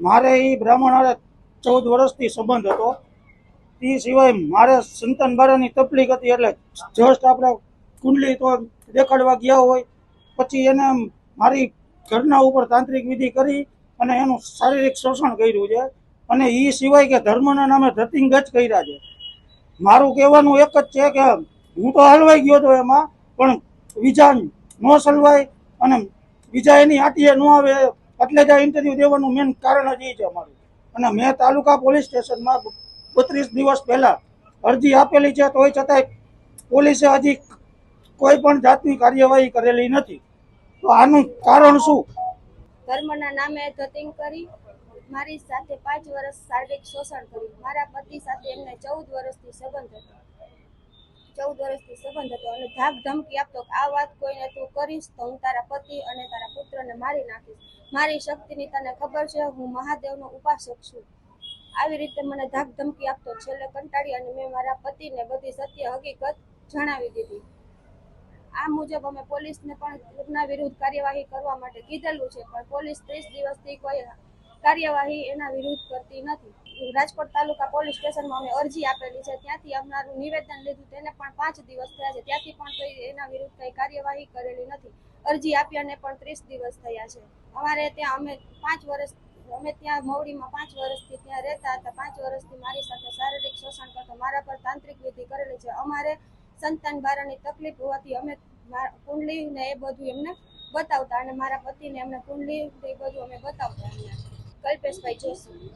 મારે એ બ્રાહ્મણ હારે ચૌદ વર્ષથી સંબંધ હતો. એ સિવાય મારે સંતાન બારાની તકલીફ હતી એટલે જસ્ટ આપણે કુંડલી તો દેખાડવા ગયા હોય. પછી એને મારી ઘરના ઉપર તાંત્રિક વિધિ કરી અને એનું શારીરિક શોષણ કર્યું છે. અને એ સિવાય કે ધર્મના નામે ધતિંગજ કર્યા છે. મારું કહેવાનું એક જ છે કે હું તો હલવાઈ ગયો હતો એમાં, પણ બીજા ન સલવાય અને બીજા એની આટીએ ન આવે એટલે જ આ ઇન્ટરવ્યૂ દેવાનું મેન કારણ જ એ છે અમારું. અને મેં તાલુકા પોલીસ સ્ટેશનમાં બત્રીસ દિવસ પહેલા અરજી આપેલી છે, તોય છતાંય પોલીસે હજી કોઈ પણ જાતની કાર્યવાહી કરેલી નથી. તો આનું કારણ શું? ધર્મના નામે ધતિંગ કરી, મારી સાથે પાંચ વર્ષ શારીરિક શોષણ કર્યું. મારા પતિ સાથે એમને ચૌદ વર્ષથી સંબંધ હતો. ચૌદ વર્ષથી સંબંધ હતો અને ધાક ધમકી આપતો કે આ વાત કોઈને તું કરીશ તો હું તારા પતિ અને તારા પુત્રને મારી નાખીશ. મારી શક્તિની તને ખબર છે, હું મહાદેવનો ઉપાસક છું. આવી રીતે મને ધાક ધમકી આપતો છેલ્લે કંટાળી અને મેં મારા પતિને બધી સત્ય હકીકત જણાવી દીધી. આ મુજબ અમે પોલીસને પણ લગ્ન વિરુદ્ધ કાર્યવાહી કરવા માટે કીધેલું છે, પણ પોલીસ ત્રીસ દિવસથી કોઈ કાર્યવાહી એના વિરુદ્ધ કરતી નથી. રાજકોટ તાલુકા પોલીસ સ્ટેશનમાં અમે અરજી આપેલી છે. ત્યાંથી અમારું નિવેદન લીધું તેને પણ પાંચ દિવસ થયા છે. ત્યાંથી પણ કોઈ એના વિરુદ્ધ કંઈ કાર્યવાહી કરેલી નથી. અરજી આપ્યાને પણ ત્રીસ દિવસ થયા છે. અમારે ત્યાં અમે પાંચ વર્ષ, અમે ત્યાં મવડીમાં પાંચ વર્ષથી ત્યાં રહેતા હતા. પાંચ વર્ષથી મારી સાથે શારીરિક શોષણ કરતો. મારા પર તાંત્રિક વિધિ કરેલી છે. અમારે સંતાન બારાની તકલીફ હોવાથી અમે કુંડલી ને એ બધું એમને બતાવતા અને મારા પતિને એમને કુંડલી એ બધું અમે બતાવતા એમને. કલ્પેશભાઈ જોશી.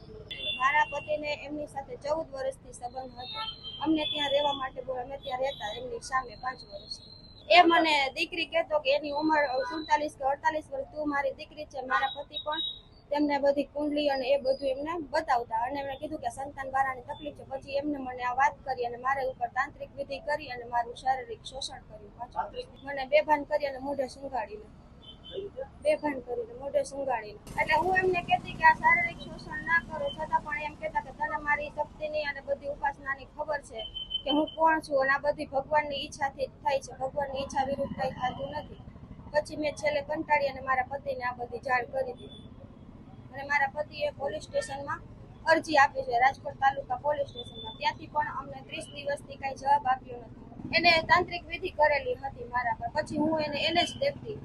મારા પતિને એમની સાથે ચૌદ વર્ષથી સંબંધ હતો. અમને ત્યાં રહેવા માટે અમે ત્યાં રહેતા, એમની સામે પાંચ વર્ષથી એ મને દીકરી કહેતો કે એની ઉંમર સુડતાલીસ કે અડતાલીસ વર્ષ, તું મારી દીકરી છે, મારા પતિ પણ તેમને બધી કુંડલી અને એ બધું એમને બતાવતા. અને એમણે કીધું કે સંતાન બારાની તકલીફ છે, પછી એમને મને આ વાત કરી અને મારા ઉપર તાંત્રિક વિધિ કરી અને મારું શારીરિક શોષણ કર્યું. મને બેભાન કરી અને મોઢે સુંઘાડીને બેભાન કરીને મોઢે સુંઘાડીને એટલે હું એમને કહેતી કે આ શારીરિક શોષણ ના કરો, છતાં પણ એમ કહેતા કે તને મારી શક્તિની અને બધી ઉપાસનાની ખબર છે કે હું કોણ છું અને આ બધી ભગવાનની ઈચ્છાથી જ થાય છે. ભગવાનની ઈચ્છા વિરુદ્ધ કંઈ થતું નથી. પછી મેં છેલ્લે કંટાળી અને મારા પતિને આ બધી જાણ કરી દીધી. અને મારા પતિએ પોલીસ સ્ટેશનમાં અરજી આપી છે, રાજકોટ તાલુકા પોલીસ સ્ટેશનમાં. ત્યાંથી પણ અમને ત્રીસ દિવસથી કાંઈ જવાબ આપ્યો નથી. એને તાંત્રિક વિધિ કરેલી હતી મારા પર. પછી હું એને એને જ દેખતી